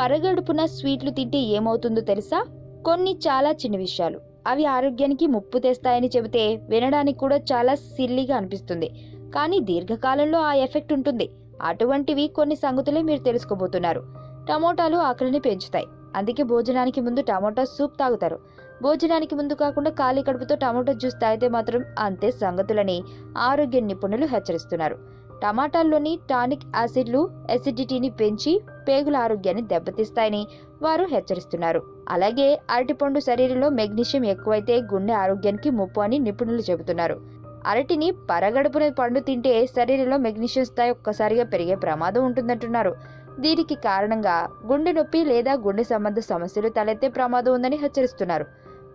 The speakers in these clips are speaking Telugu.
పరగడుపున స్వీట్లు తింటే ఏమవుతుందో తెలుసా? కొన్ని చాలా చిన్న విషయాలు. అవి ఆరోగ్యానికి ముప్పు తెస్తాయని చెబితే వినడానికి కూడా చాలా సిల్లీగా అనిపిస్తుంది. కానీ దీర్ఘకాలంలో ఆ ఎఫెక్ట్ ఉంటుంది. అటువంటివి కొన్ని సంగతులే మీరు తెలుసుకోబోతున్నారు. టమోటాలు ఆకలిని పెంచుతాయి. అందుకే భోజనానికి ముందు టమోటా సూప్ తాగుతారు. భోజనానికి ముందు కాకుండా ఖాళీ కడుపుతో టమోటా జ్యూస్ తాగితే మాత్రం అంతే సంగతులని ఆరోగ్య నిపుణులు హెచ్చరిస్తున్నారు. టమాటాల్లోని టానిక్ యాసిడ్లు ఎసిడిటీని పెంచి పేగుల ఆరోగ్యాన్ని దెబ్బతీస్తాయని వారు హెచ్చరిస్తున్నారు. అలాగే అరటిపండు శరీరంలో మెగ్నీషియం ఎక్కువైతే గుండె ఆరోగ్యానికి ముప్పు అని నిపుణులు చెబుతున్నారు. అరటిని పరగడుపున పండు తింటే శరీరంలో మెగ్నీషియం స్థాయి ఒక్కసారిగా పెరిగే ప్రమాదం ఉంటుందంటున్నారు. దీనికి కారణంగా గుండె నొప్పి లేదా గుండె సంబంధ సమస్యలు తలెత్తే ప్రమాదం ఉందని హెచ్చరిస్తున్నారు.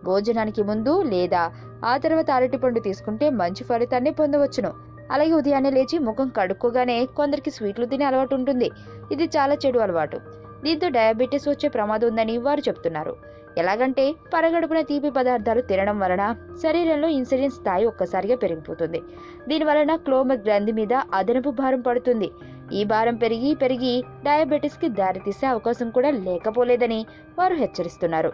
భోజనానికి ముందు లేదా ఆ తర్వాత అరటిపండు తీసుకుంటే మంచి ఫలితాన్ని పొందవచ్చును. అలాగే ఉదయాన్నే లేచి ముఖం కడుక్కోగానే కొందరికి స్వీట్లు తినే అలవాటు ఉంటుంది. ఇది చాలా చెడు అలవాటు. దీంతో డయాబెటీస్ వచ్చే ప్రమాదం ఉందని వారు చెప్తున్నారు. ఎలాగంటే పరగడుపున తీపి పదార్థాలు తినడం వలన శరీరంలో ఇన్సులిన్ స్థాయి ఒక్కసారిగా పెరిగిపోతుంది. దీని వలన క్లోమర్ గ్రంథి మీద అదనపు భారం పడుతుంది. ఈ భారం పెరిగి పెరిగి డయాబెటీస్కి దారితీసే అవకాశం కూడా లేకపోలేదని వారు హెచ్చరిస్తున్నారు.